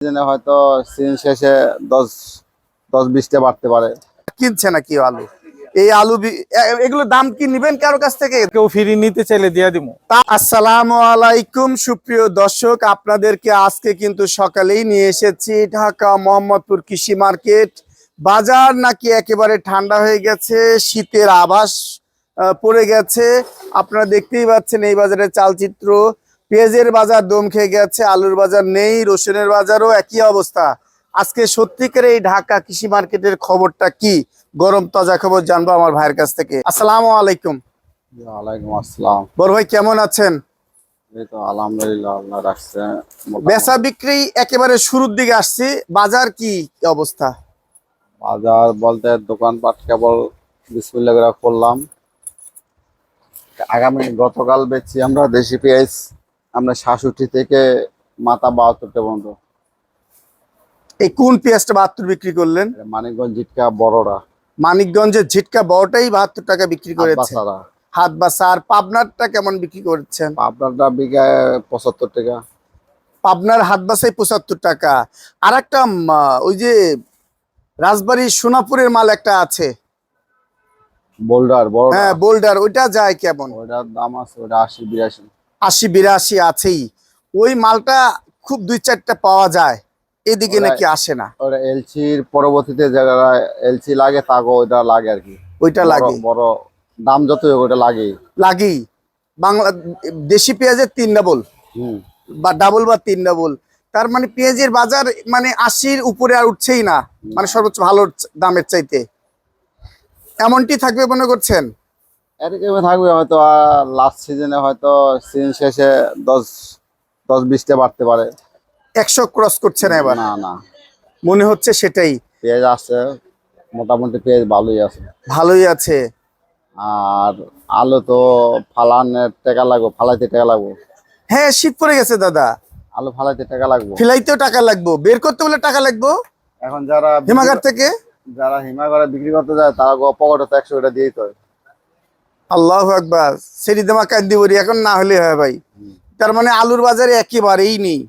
সিজনে হয়তো সিজন শেষে দশ দশ বিশটা বাড়তে পারে। কিনছে নাকি আলু? এই আলু বি- এ- এগুলোর দাম কি নিবেন কারও কাছ থেকে? কেউ ফিরি নিতে চাইলে দিয়ে দিব। তা- আসসালামু আলাইকুম সুপ্রিয় দর্শক আপনাদেরকে আজকে কিন্তু সকালেই নিয়ে এসেছি ঢাকা মোহাম্মদপুর কৃষি মার্কেট। বাজার নাকি একেবারে ঠান্ডা হয়ে গেছে শীতের আভাস আহ, পড়ে গেছে। আপনারা দেখতেই পাচ্ছেন এই বাজারের চালচিত্র। পেঁয়াজের বাজার দম খেয়ে গেছে আলুর বাজার নেই রসুনের বাজারও একই অবস্থা। আজকে সত্যিকার এই ঢাকা কৃষি মার্কেটের খবরটা কি? গরম তাজা খবর জানব আমার ভাইয়ের কাছ থেকে। আসসালামু আলাইকুম। ওয়ালাইকুম আসসালাম। বড় ভাই কেমন আছেন? এই তো আলহামদুলিল্লাহ রাখছে বেচা বিক্রি একেবারে শুরুর দিকে আসছে। বাজার কি অবস্থা? বাজার বলতে দোকানপাট কেবল বিসমিল্লা করে করলাম। আগামী গতকাল বেচছি আমরা দেশি পেঁয়াজ। আমরা সাতষট্টি থেকে মাথা বাহাত্তরটা পর্যন্ত। এই কোন পেঁয়াজটা বাহাত্তর বিক্রি করলেন? মানিকগঞ্জ জিটকা বড়রা। মানিকগঞ্জের ঝিটকা বড়টাই বাহাত্তর টাকা বিক্রি করেছে। হাত বাসা আর পাবনারটা কেমন বিক্রি করেছেন? আপনারটা বিঘায় পঁচাত্তর টাকা। পাবনার হাত বাসাই পঁচাত্তর টাকা। আর একটা ওই যে রাজবাড়ির সোনাপুরের মাল একটা আছে। বোল্ডার হ্যাঁ বোল্ডার ওইটা যায় কেমন? ওইটার দাম আছে ওটা আশি বিরাশি। আশি বিরাশি আছেই। ওই মালটা খুব দুই চারটা পাওয়া যায়। এদিকে নাকি আসে না। এলসির পরবর্তীতে যারা এলসি লাগে তাকে ওইটা লাগে আর কি। ওইটা লাগে। বড় দাম যত ওটা লাগে লাগেই। বাংলা দেশি পেঁয়াজের তিন ডাবল বা ডাবল বা তিন ডাবল তার মানে পেঁয়াজের বাজার মানে আশির উপরে আর উঠছেই না। মানে সর্বোচ্চ ভালো দামের চাইতে। এমনটি থাকবে মনে করছেন? এরকম থাকবে হয়তো লাস্ট সিজনে হয়তো সিজন শেষে দশ দশ বিশটা বাড়তে পারে। একশো ক্রস করছে না এবার? না না। মনে হচ্ছে সেটাই। পেঁয়াজ আছে মোটামুটি পেঁয়াজ ভালোই আছে। ভালোই আছে। আর আলু তো ফালানের টাকা লাগবে ফালাইতে টাকা লাগবে। হ্যাঁ শীত পড়ে গেছে দাদা। আলু ফালাইতে টাকা লাগবে। ফিলাইতেও টাকা লাগবো। বের করতে বলে টাকা লাগবো? এখন যারা হিমাগার থেকে? যারা হিমাগারে বিক্রি করতে যায় তারা পকেটে তো একশো টাকা দিয়েই তো। আল্লাহ একবার সেরি দেমা কান্দি বলি এখন না হলে হয় ভাই। তার মানে আলুর বাজারে একেবারেই নেই।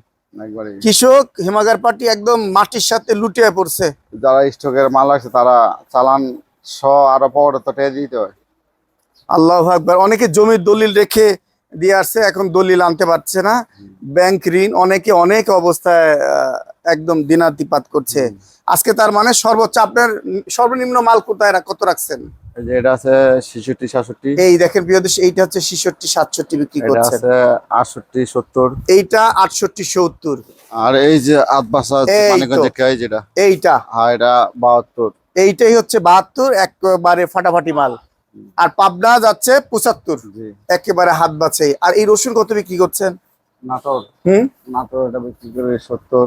কৃষক হিমাগার পার্টি একদম মাটির সাথে লুটিয়ে পড়ছে। যারা স্টকের মাল আছে তারা চালান শ আরও পকেটে তো দিতে হয়। আল্লাহ আকবার। অনেকে জমির দলিল রেখে দিয়ে আসছে এখন দলিল আনতে পারছে না। ব্যাংক ঋণ অনেকে অনেক অবস্থায় একদম দিনাতিপাত করছে। আজকে তার মানে সর্বোচ্চ আপনার সর্বনিম্ন মাল কোথায় কত রাখছেন? এটা আছে ছেষট্টি সাতষট্টি। এই দেখেন প্রিয় দর্শক, এইটা হচ্ছে ছিষট্টি সাতষট্টি বিক্রি এটা আছে আটষট্টি সত্তর। এইটা আটষট্টি সত্তর। আর এই যে। মানিকগঞ্জে যেটা। এইটা। হ্যাঁ এটা বাহাত্তর। এইটাই হচ্ছে বাহাত্তর একেবারে ফাটাফাটি মাল। আর পাবনা যাচ্ছে পঁচাত্তর। জি। একেবারে হাত বাছে আর এই রসুন কত বিক্রি করছেন? নাটোর। হুম? নাটোর এটা বিক্রি করে সত্তর।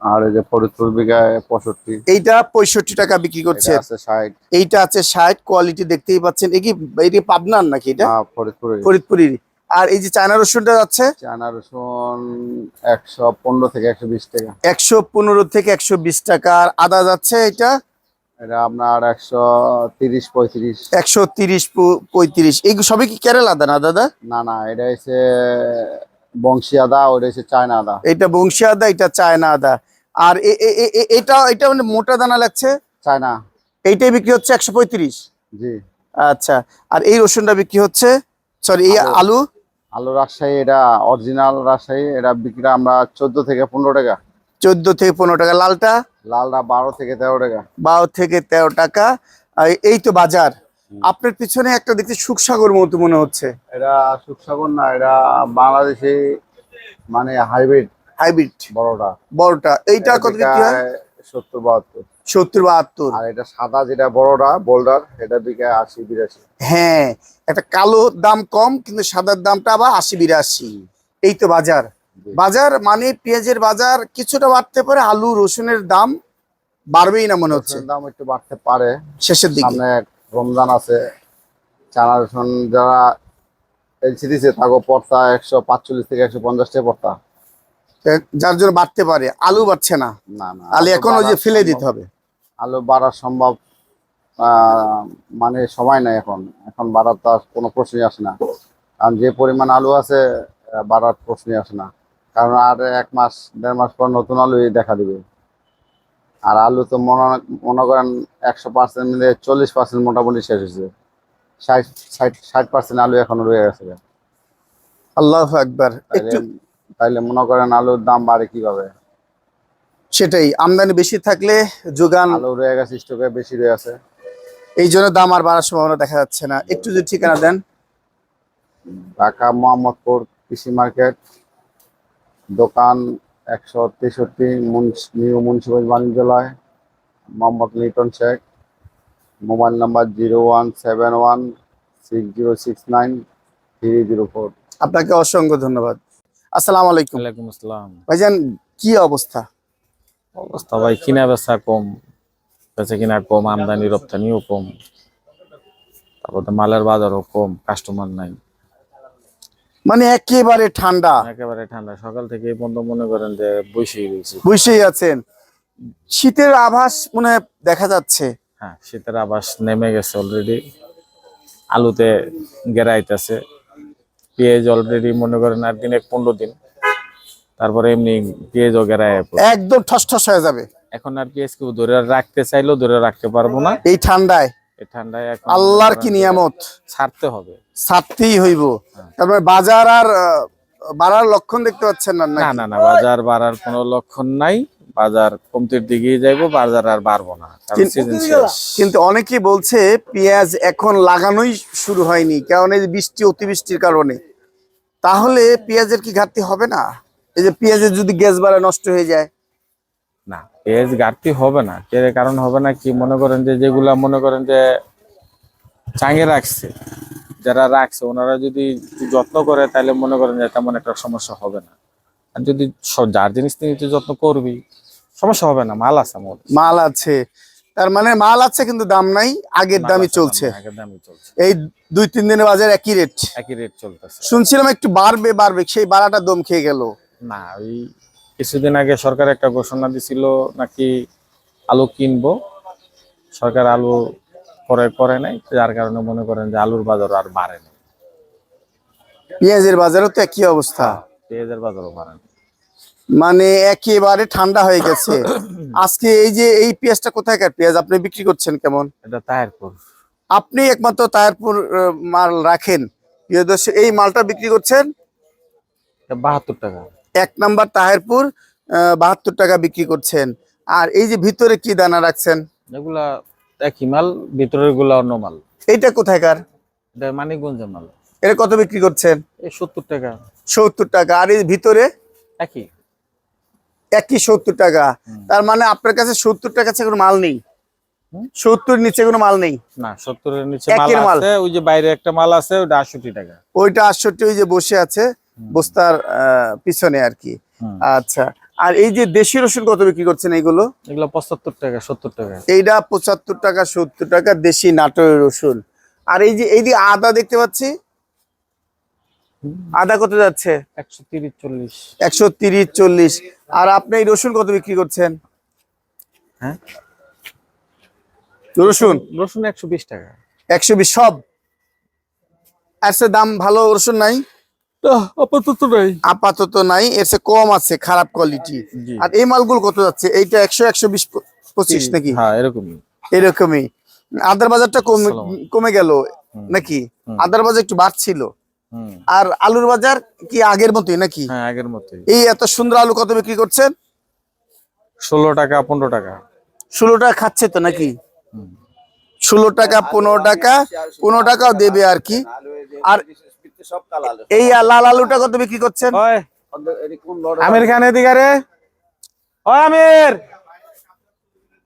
আর এই যে ফরিদপুর বিঘায় পঁয়ষট্টি। এইটা পঁয়ষট্টি টাকা বিক্রি করছে। ষাট। এইটা আছে ষাট কোয়ালিটি দেখতেই পাচ্ছেন। এই কি এটি পাবনার নাকি এটা? হ্যাঁ, ফরিদপুরে ফরিদপুরের আর এই যে চায়না রসুনটা যাচ্ছে? চায়না রসুন একশো পনেরো থেকে একশো বিশ টাকা। একশো পনেরো থেকে একশো বিশ টাকা। আর আদা যাচ্ছে এটা? এটা আপনার একশো তিরিশ পঁয়ত্রিশ। একশো তিরিশ পঁয়ত্রিশ। এই সবই কি কেরালা আদা না দাদা? না না এটা হচ্ছে বংশী আদা ওটা হচ্ছে চায়না আদা। এটা বংশী আদা এটা চায়না আদা। আর এটা এটা মানে মোটা দানা লাগছে? চায়না। এইটাই বিক্রি হচ্ছে একশো পঁয়ত্রিশ? জি। আচ্ছা। আর এই রসুনটা বিক্রি হচ্ছে সরি এই আলু। আলু? আলু রাজশাহী এটা অরিজিনাল রাজশাহী এটা বিক্রি আমরা চোদ্দ থেকে পনেরো টাকা। চোদ্দ থেকে পনেরো টাকা। লালটা? লালটা বারো থেকে তেরো টাকা। বারো থেকে তেরো টাকা। এই তো বাজার। আপনার পিছনে একটা দেখতে সুখসাগর মতো মনে হচ্ছে। এটা সুখসাগর না এটা বাংলাদেশে মানে হাইব্রিড। হাইব্রিড। বড়টা। বড়টা। এইটা কত বিক্রি হয়? সত্তর বাহাত্তর। সত্তর বাহাত্তর। আর এটা সাদা যেটা বড়টা বোল্ডার এটা বিঘায় আশি বিরাশি। হ্যাঁ একটা কালো দাম কম কিন্তু সাদার দামটা আবার আশি বিরাশি। এই তো বাজার। বাজার মানে পেঁয়াজের বাজার কিছুটা বাড়তে পারে আলু রসুনের দাম বাড়বেই না মনে হচ্ছে। দাম একটু বাড়তে পারে। শেষের দিকে। রমজান আছে চানা রসুন যারা এলসি দিছে তাকে পড়তা একশো পাঁচচল্লিশ থেকে একশো পঞ্চাশ টাকা পড়তা। যার জন্য বাড়তে পারে আলু বাড়ছে না। না না আলু এখন ওই যে ফেলে দিতে হবে। আলু বাড়া সম্ভব মানে সময় নাই এখন। এখন বাড়ার তো আর কোনো প্রশ্নই আসে না। কারণ যে পরিমাণ আলু আছে বাড়ার প্রশ্নই আসে না। কারণ আর এক মাস দেড় মাস পর নতুন আলুই দেখা দিবে। আর আলু তো মনে করেন একশো পার্সেন্ট মিলে চল্লিশ পার্সেন্ট মোটামুটি শেষ হয়েছে। ষাট ষাট ষাট পার্সেন্ট আলু এখনও রয়ে গেছে। আল্লাহ একবার তাইলে মনে করেন আলুর দাম বাড়ে কীভাবে? সেটাই আমদানি বেশি থাকলে যোগান আলু রয়ে গেছে স্টকে বেশি রয়ে আছে। এই জন্য দাম আর বাড়ার সম্ভাবনা দেখা যাচ্ছে না। একটু যদি ঠিকানা দেন। ঢাকা মোহাম্মদপুর কৃষি মার্কেট দোকান একশো তেষট্টি মুন্স- new Munshiganj বাণিজ্যালয় Mohammad Liton Sheikh. Mobile number zero one seven one six zero six nine three zero four. আপনাকে অসংখ্য ধন্যবাদ। আসসালামু আলাইকুম। ওয়ালাইকুম আসসালাম। ভাইজান কি অবস্থা? অবস্থা ভাই কিনা বেচা কম বেচা কিনা কম আমদানি রপ্তানিও কম তারপর তো মালের বাজারও কম কাস্টমার নাই। মানে একেবারে ঠান্ডা। একেবারে ঠান্ডা। সকাল থেকে এই পর্যন্ত মনে করেন যে বসেই রয়েছে। বুঝেই আছেন। শীতের আভাস মনে দেখা যাচ্ছে। হ্যাঁ শীতের আভাস নেমে গেছে অলরেডি আলুতে গেরাইতেছে পেঁয়াজ অলরেডি মনে করেন আর দিন এক পনেরো দিন। তারপরে এমনি পেঁয়াজও গেরায় একদম ঠস ঠস হয়ে যাবে। এখন আর পেঁয়াজ কেউ ধরে রাখতে চাইলেও ধরে রাখতে পারব না। এই ঠান্ডায়। এই ঠান্ডায় আল্লাহর কি নিয়ামত। ছাড়তে হবে। ছাড়তেই হইব। তারপরে বাজার আর বাড়ার লক্ষণ দেখতে পাচ্ছেন না না না না বাজার বাড়ার কোনো লক্ষণ নাই। বাজার কমতির দিকে যাইবো বাজার আর বাড়বো না কিন্তু- সিজন শেষ। কিন্তু অনেকেই বলছে পেঁয়াজ এখন লাগানোই শুরু হয়নি কারণ এই বৃষ্টি অতিবৃষ্টির কারণে। তাহলে পেঁয়াজের কি ঘাটতি হবে না? এই যে পেঁয়াজের যদি গ্যাস বাড়া নষ্ট হয়ে যায়। না পেঁয়াজ ঘাটতি হবে না। এর কারণ হবে না কি? মনে করেন যে যেগুলা মনে করেন যে চাঙে রাখছে। যারা রাখছে ওনারা যদি যত্ন করে তাহলে মনে করেন যে তেমন একটা সমস্যা হবে না। আর যদি যার জিনিস তিনি যত্ন করবি সমস্যা হবে না মাল আছে আমার মাল আছে। তার মানে মাল আছে কিন্তু দাম নাই আগের দামই চলছে। আগের দামই চলছে। এই দুই তিন দিনের বাজার একই রেট একই রেট চলতেছে। শুনছিলাম একটু বাড়বে বাড়বে সেই বাড়াটা দম খেয়ে গেল। না ওই কিছুদিন আগে সরকার একটা ঘোষণা দিছিল নাকি আলু কিনবো। সরকার আলু করে করে নাই যার কারণে মনে করেন যে আলুর বাজার আর বাড়ে না পেঁয়াজের বাজারও তো একই অবস্থা। পেঁয়াজের বাজারও বাড়ে মানে একেবারে ঠান্ডা হয়ে গেছে। আজকে এই যে এই পেঁয়াজটা কোথায়কার পেঁয়াজ? আপনি বিক্রি করছেন কেমন? এটা তাহেরপুর। আপনি একমাত্র তায়ারপুর মাল রাখেন। প্রিয় দর্শক, এই মালটা বিক্রি করছেন? বাহাত্তর টাকা। এক নাম্বার তাহেরপুর বাহাত্তর টাকা বিক্রি করছেন। আর এই যে ভিতরে কি দানা রাখছেন? এগুলা একই মাল ভিতরেরগুলা অন্য মাল। এইটা কোথায়কার এটা মানিকগঞ্জের মাল। এটা কত বিক্রি করছেন? সত্তর টাকা। সত্তর টাকা। আর ভিতরে? একই। একই সত্তর টাকা। তার মানে আপনার কাছে সত্তর টাকা কোনো মাল নেই। সত্তর নিচে কোনো মাল নেই? না সত্তরের নিচে মাল আছে ওই যে বাইরে একটা মাল আছে ওটা আটষট্টি টাকা। ওইটা আটষট্টি ওই যে বসে আছে বস্তার পিছনে আর কি। আচ্ছা। আর এই যে দেশি রসুন কত বিক্রি করছেন এইগুলো? এগুলো পঁচাত্তর টাকা সত্তর টাকা। এইটা পঁচাত্তর টাকা সত্তর টাকা দেশি নাটোরের রসুন। আর এই যে এই যে আদা দেখতে পাচ্ছি? আদা কত যাচ্ছে? একশো তিরিশ চল্লিশ। একশো তিরিশ চল্লিশ। আর আপনি এই রসুন কত বিক্রি করছেন? হ্যাঁ? রসুন? রসুন একশো বিশ টাকা। একশো বিশ সব? আচ্ছা দাম ভালো রসুন নাই? আপাতত নাই। আপাতত নাই এর চেয়ে কম আছে খারাপ কোয়ালিটি আর এই মালগুলো কত যাচ্ছে? এইটা একশো একশো বিশ পঁচিশ নাকি? হ্যাঁ এরকমই। এরকমই। আদার বাজারটা কমে কমে গেল নাকি? আদার বাজার একটু বাড়ছিল। আর আলুর বাজার কি আগের মতোই নাকি? হ্যাঁ আগের মতোই। এই এত সুন্দর আলু কত বিক্রি করছেন? ষোলো টাকা পনেরো টাকা। ষোলো টাকা খাচ্ছে তো নাকি? ষোলো টাকা পনেরো টাকা পনেরো টাকাও দেবে আর কি। আর এই লাল আলুটা কত বিক্রি করছেন? আমির খান এদিকে রে আমির।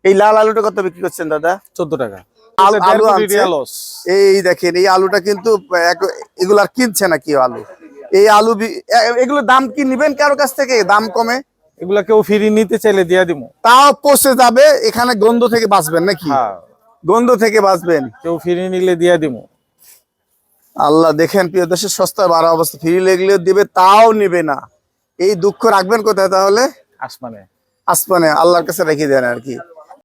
এই লাল আলুটা কত বিক্রি করছেন দাদা? চোদ্দ টাকা। আলু- আলু দেড় কোটি আনছে। টাকা loss। এই দেখেন এই আলুটা কিন্তু এগুলো আর কিনছে না কি আলু? এই আলু বি- এ- এগুলোর দাম কি নিবেন কারও কাছ থেকে? দাম কমে? এগুলা কেউ ফিরি নিতে চাইলে দিয়ে দিমু তাও পচে যাবে এখানে গন্ধ থেকে বাঁচবেন নাকি? হ্যাঁ। গন্ধ থেকে বাঁচবেন। কেউ ফিরি নিলে দিয়ে দিমু আল্লাহ দেখেন প্রিয় দেশের সস্তা বাড়া অবস্থা। ফিরি লেগলেও দিবে তাও নেবে না। এই দুঃখ রাখবেন কোথায় তাহলে? আসমানে। আসমানে আল্লাহর কাছে রেখে দেন আর কি।